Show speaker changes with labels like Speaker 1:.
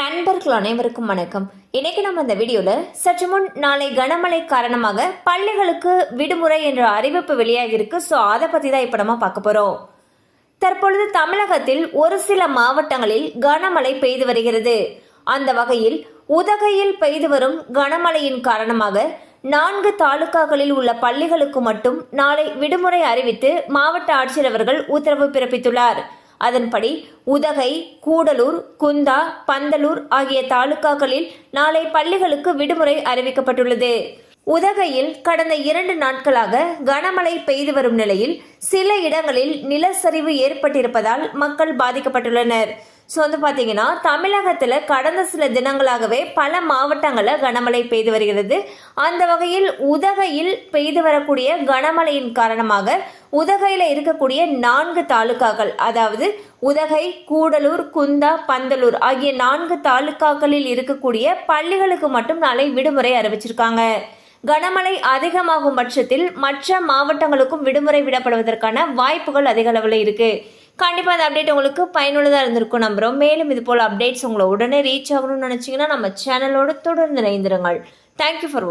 Speaker 1: நண்பர்கள் அனைவருக்கும் வணக்கம். இன்னைக்கு நம்ம இந்த வீடியோல சற்று முன் நாளை கனமழை காரணமாக பள்ளிகளுக்கு விடுமுறை என்ற அறிவிப்பு வெளியாகிருக்கு ஸோ அதை பத்தி தான் இப்ப நம்ம பார்க்க போறோம். தற்பொழுது தமிழகத்தில் ஒரு சில மாவட்டங்களில் கனமழை பெய்து வருகிறது. அந்த வகையில் உதகையில் பெய்து வரும் கனமழையின் காரணமாக நான்கு தாலுகாக்களில் உள்ள பள்ளிகளுக்கு மட்டும் நாளை விடுமுறை அறிவித்து மாவட்ட ஆட்சியர் அவர்கள் உத்தரவு பிறப்பித்துள்ளார். அதன்படி உதகை கூடலூர் குந்தா பந்தலூர் ஆகிய தாலுகாக்களில் நாளை பள்ளிகளுக்கு விடுமுறை அறிவிக்கப்பட்டுள்ளது. உதகையில் கடந்த இரண்டு நாட்களாக கனமழை பெய்து வரும் நிலையில் சில இடங்களில் நிலச்சரிவு ஏற்பட்டிருப்பதால் மக்கள் பாதிக்கப்பட்டுள்ளனர். ஸோ வந்து பார்த்தீங்கன்னா தமிழகத்தில் கடந்த சில தினங்களாகவே பல மாவட்டங்களில் கனமழை பெய்து வருகிறது. அந்த வகையில் உதகையில் பெய்து வரக்கூடிய கனமழையின் காரணமாக உதகையில் இருக்கக்கூடிய நான்கு தாலுக்காக்கள் அதாவது உதகை கூடலூர் குந்தா பந்தலூர் ஆகிய நான்கு தாலுக்காக்களில் இருக்கக்கூடிய பள்ளிகளுக்கு மட்டும் நாளை விடுமுறை அறிவிச்சிருக்காங்க. கனமழை அதிகமாகும் பட்சத்தில் மற்ற மாவட்டங்களுக்கும் விடுமுறை விடப்படுவதற்கான வாய்ப்புகள் அதிக அளவில் இருக்கு. கண்டிப்பாக அந்த அப்டேட் உங்களுக்கு பயனுள்ளதாக இருந்திருக்கும் நம்புகிறோம் மேலும் இது போல் அப்டேட்ஸ் உங்களை உடனே ரீச் ஆகணும்னு நினச்சிங்கன்னா நம்ம சேனலோடு தொடர்ந்து இணைந்திருங்கள். தேங்க்யூ ஃபார் வாட்சிங்